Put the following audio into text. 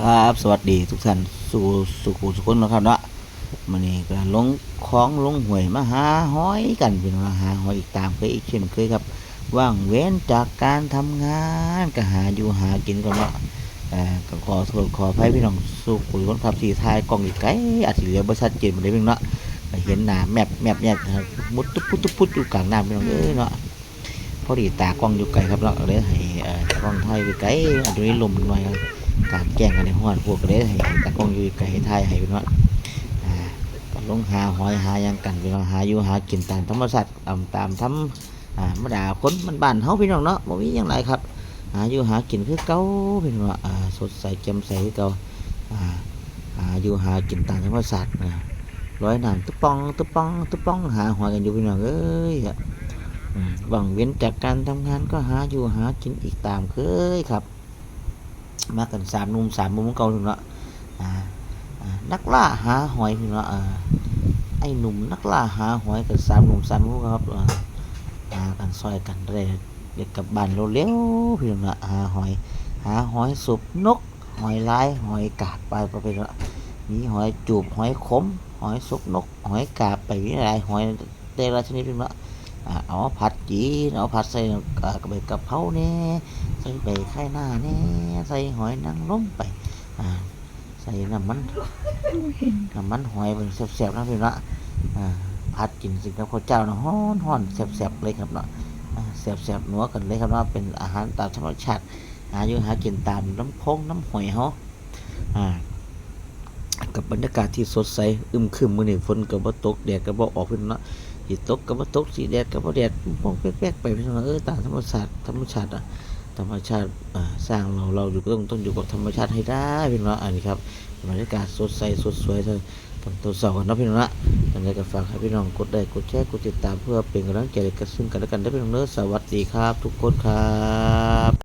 ครับสวัสดีทุกท่านสู่สุขุสุขคนนะครับเนาะมันนี่ก็ลงคลองลงหวยมาหาหอยกันพี่น้องหาหอยอีกตามเคยอีกเช่นเคยครับ ว่างเว้นจากการทำงานก็หาอยู่หากินกันเนาะเออก็ขอโทษขออภัยพี่น้องสุขุสุขคนครับที่ทายกล้องอีกไกลอาจจะเหลือบริษัทเจนมาได้เพียงเนาะเห็นหน้าแมบแมบแมบนะครับมุดตุ๊บปุ๊บตุ๊บปุ๊บอยู่กลางน้ำพี่น้องเอ้ยเนาะพอดีตากล้องอยู่ไกลครับเนาะเลยให้กล้องไทยไปไกลอันนี้ลมหน่อยครับ การแกล้งกันในห้อนพวกก็ได้ให้ตะกล้องอยู่ไกลให้ทายให้เป็นว่าอ่าก็ลงหาหอยหายังกันพี่น้องหาอยู่หากินตามธรรมชาติตามตามธรรมอ่ามาด่าคนมันบ้านเฮาพี่น้องเนาะบ่มีหยังไรครับหาอยู่หากินคือเก่าพี่น้องอ่าสดใสแจ่มใสคือเก่าอ่าหาอยู่หากินตามธรรมชาตินะร้อยน้ำตุ๊ปองตุ๊ปองตุ๊ปองหาหอยกันอยู่พี่น้องเอ้ยบังเว้นจากการทำงานก็หาอยู่หากินอีกตามเคยครับ มากันสามหนุ่มสามมุมเก่าถึงละอ่าอ่านักล่าหาหอยถึงละไอ้หนุ่มนักล่าหาหอยกันสามหนุ่มสามมุมครับอ่าหากันซอยกันได้เด็กกับบ้านเร็วๆพี่น้องละหาหอย หาหอยสุบนก หอยลายหอยกาบไปประเภทละมีหอยจูบหอยขม หอยสุบนก หอยกาบไปวิอะไรหอยแต่ละชนิดเป็นละอ่าเอาผัดจีนเอาผัดใส่กระเบกะเพราเนี่ย ใส่ใบไข่หน้าแน่ใส่หอยนางรมไปอ่าใส่น้ำมันน้ำมันหอยเป็นแซ่บๆนะพี่เนาะอ่าผัดกินสิกับข้าวเจ้านะฮ้อนฮ้อนๆแซ่บๆเลยครับเนาะแซ่บๆหนัวกันเลยครับเนาะเป็นอาหารตามธรรมชาติหาอยู่หากินตามน้ำพงน้ำหอยเฮาอ่ากับบรรยากาศที่สดใสอึมครึมมื้อนี้ฝนก็บ่ตกแดดก็บ่ออกพี่เนาะสิตกก็บ่ตกสิแดดก็บ่แดดมองแป๊กๆไปพี่น้องเออตามธรรมชาติธรรมชาติอะ ธรรมชาติสร้างเราเราอยู่ต้องต้องอยู่กับธรรมชาติให้ได้พี่น้องอันนี้ครับบรรยากาศสดใสสดสวยเลยตอนตัวสองกันนะพี่น้องนะยังไงก็ฝากให้พี่น้องกดไลค์กดแชร์กดติดตามเพื่อเป็นกำลังใจกันซึ่งกันและกันได้พี่น้องเนอสวัสดีครับ ทุกคนครับ